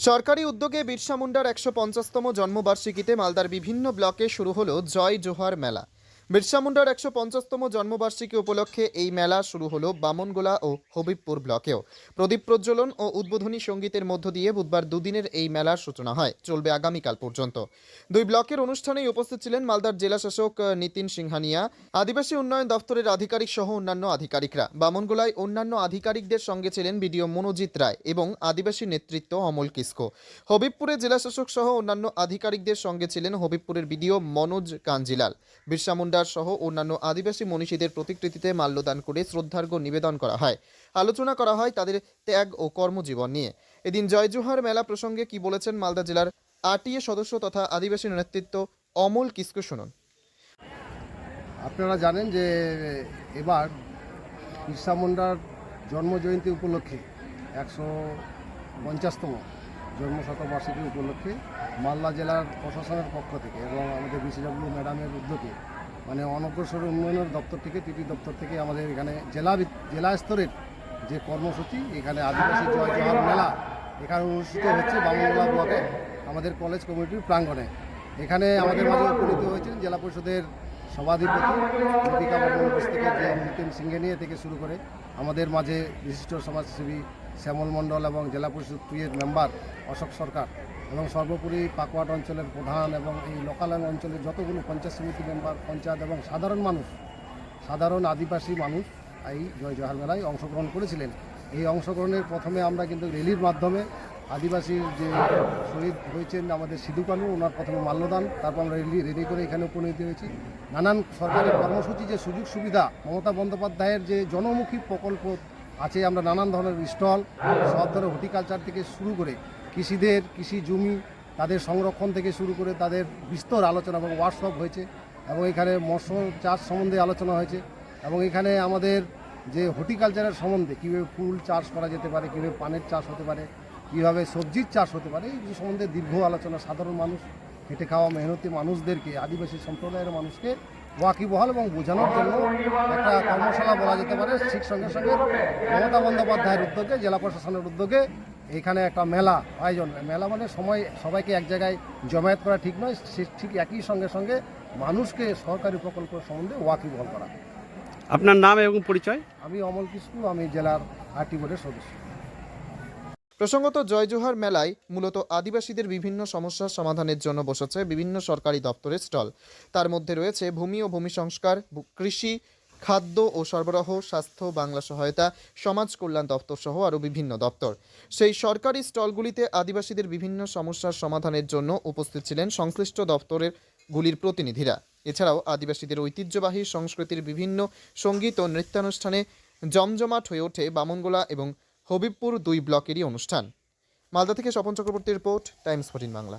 সরকারি উদ্যোগে বিরসা মুন্ডার একশো পঞ্চাশতম জন্মবার্ষিকীতে মালদার বিভিন্ন ব্লকে শুরু হলো জয় জোহার মেলা। বিরসা মুন্ডার একশো পঞ্চাশতম জন্মবার্ষিকী উপলক্ষে এই মেলা শুরু হলো বামনগোলা ও হবিবপুর ব্লকেও। প্রদীপ প্রজ্বলন ও উদ্বোধনী সঙ্গীতের মধ্য দিয়ে বুধবার দুদিনের এই মেলার সূচনা হয় চলবে আগামীকাল পর্যন্ত। দুই ব্লকের অনুষ্ঠানেই উপস্থিত ছিলেন মালদার জেলা শাসক আহ, নিতিন সিংহানিয়া। আদিবাসী উন্নয়ন দপ্তরের আধিকারিক সহ অন্যান্য আধিকারিকরা। বামনগোলায় অন্যান্য আধিকারিকদের সঙ্গে ছিলেন বিডিও মনোজিৎ রায় এবং আদিবাসী নেতৃত্ব অমল কিস্কো। হবিবপুরে জেলা শাসক সহ অন্যান্য আধিকারিকদের সঙ্গে ছিলেন হবিবপুরের বিডিও মনোজ কাঞ্জিলাল। বিরসা মুন্ডার সহ অন্যান্য আদিবাসী মনীষীদের প্রতিকৃতিতে মাল্যদান করে শ্রদ্ধার্ঘ্য নিবেদন করা হয়। আলোচনা করা হয় তাদের ত্যাগ ও কর্মজীবন নিয়ে। এদিন জয়জোহার মেলা প্রসঙ্গে কি বলেছেন মালদা জেলার আরটিএ সদস্য তথা আদিবাসী নেতৃত্ব অমল কিস্কো শুনুন। আপনারা জানেন যে এবার বিরসা মুন্ডার জন্মজয়ন্তী উপলক্ষে একশো পঞ্চাশতম জন্ম শতবার্ষিকী উপলক্ষে মালদা জেলার প্রশাসনের পক্ষ থেকে এবং আমাদের বিসিডব্লিউ ম্যাডামের উদ্যোগে মানে অনগ্রসর উন্নয়নের দপ্তর থেকে টিটি দপ্তর থেকে আমাদের এখানে জেলা জেলা স্তরের যে কর্মসূচি, এখানে আদিবাসী জয় জোহার মেলা এখানে অনুষ্ঠিত হচ্ছে বামনগোলা ব্লকে, আমাদের কলেজ কমিটির প্রাঙ্গণে। এখানে আমাদের মাঝে উপনীত হয়েছেন জেলা পরিষদের সভাধিপতি দীপিকা ঘোষ থেকে যে নিতিন সিংহেনিয়া থেকে শুরু করে আমাদের মাঝে বিশিষ্ট সমাজসেবী শ্যামল মণ্ডল এবং জেলা পরিষদ টুয়ের মেম্বার অশোক সরকার। এবং সর্বোপরি পাকুয়াট অঞ্চলের প্রধান এবং এই লোকাল অঞ্চলের যতগুলো পঞ্চায়েত সমিতি মেম্বার, পঞ্চায়েত এবং সাধারণ মানুষ, সাধারণ আদিবাসী মানুষ এই জয় জোহার মেলায় অংশগ্রহণ করেছিলেন। এই অংশগ্রহণের প্রথমে আমরা কিন্তু রেলির মাধ্যমে আদিবাসীর যে শহীদ হয়েছেন আমাদের সিধু কানু, ওনার প্রথমে মাল্যদান, তারপর আমরা রেলি রেডি করে এখানে উপনীত হয়েছি। নানান সরকারি কর্মসূচি যে সুযোগ সুবিধা মমতা বন্দ্যোপাধ্যায়ের যে জনমুখী প্রকল্প আছে, আমরা নানান ধরনের স্টল, সব ধরনের হর্টিকালচার থেকে শুরু করে কৃষিদের, কৃষি জমি, তাদের সংরক্ষণ থেকে শুরু করে তাদের বিস্তর আলোচনা এবং ওয়ার্কশপ হয়েছে এবং এখানে মৎস্য চাষ সম্বন্ধে আলোচনা হয়েছে এবং এখানে আমাদের যে হর্টিকালচারের সম্বন্ধে কীভাবে ফুল চাষ করা যেতে পারে, কীভাবে পানের চাষ হতে পারে, কীভাবে সবজির চাষ হতে পারে, এই সম্বন্ধে দীর্ঘ আলোচনা, সাধারণ মানুষ, খেটে খাওয়া মেহনতি মানুষদেরকে, আদিবাসী সম্প্রদায়ের মানুষকে ওয়াকিবহাল এবং বোঝানোর জন্য একটা কর্মশালা বলা যেতে পারে। ঠিক সঙ্গে সঙ্গে মমতা বন্দ্যোপাধ্যায়ের উদ্যোগে জেলা প্রশাসনের উদ্যোগে এখানে একটা মেলা আয়োজন। মেলা মানে সময় সবাইকে এক জায়গায় জমায়েত করা ঠিক নয় সে ঠিক একই সঙ্গে সঙ্গে মানুষকে সরকারি প্রকল্প সম্বন্ধে ওয়াকিবহাল করা। আপনার নাম এবং পরিচয়? আমি অমল কিস্কু আমি জেলার আরটি বোর্ডের সদস্য। প্রসঙ্গত, জয়জোহার মেলায় মূলত আদিবাসীদের বিভিন্ন সমস্যার সমাধানের জন্য বসেছে বিভিন্ন সরকারি দপ্তরের স্টল। তার মধ্যে রয়েছে ভূমি ও ভূমি সংস্কার কৃষি, খাদ্য ও সরবরাহ, স্বাস্থ্য, বাংলা সহায়তা, সমাজ কল্যাণ দপ্তর সহ আরও বিভিন্ন দপ্তর। সেই সরকারি স্টলগুলিতে আদিবাসীদের বিভিন্ন সমস্যার সমাধানের জন্য উপস্থিত ছিলেন সংশ্লিষ্ট দপ্তরের গুলির প্রতিনিধিরা। এছাড়াও আদিবাসীদের ঐতিহ্যবাহী সংস্কৃতির বিভিন্ন সংগীত ও নৃত্যানুষ্ঠানে জমজমাট হয়ে ওঠে বামনগোলা এবং হবিবপুর দুই ব্লকেরই অনুষ্ঠান। মালদা থেকে Swapan Chakraborty report Times fourteen Bangla.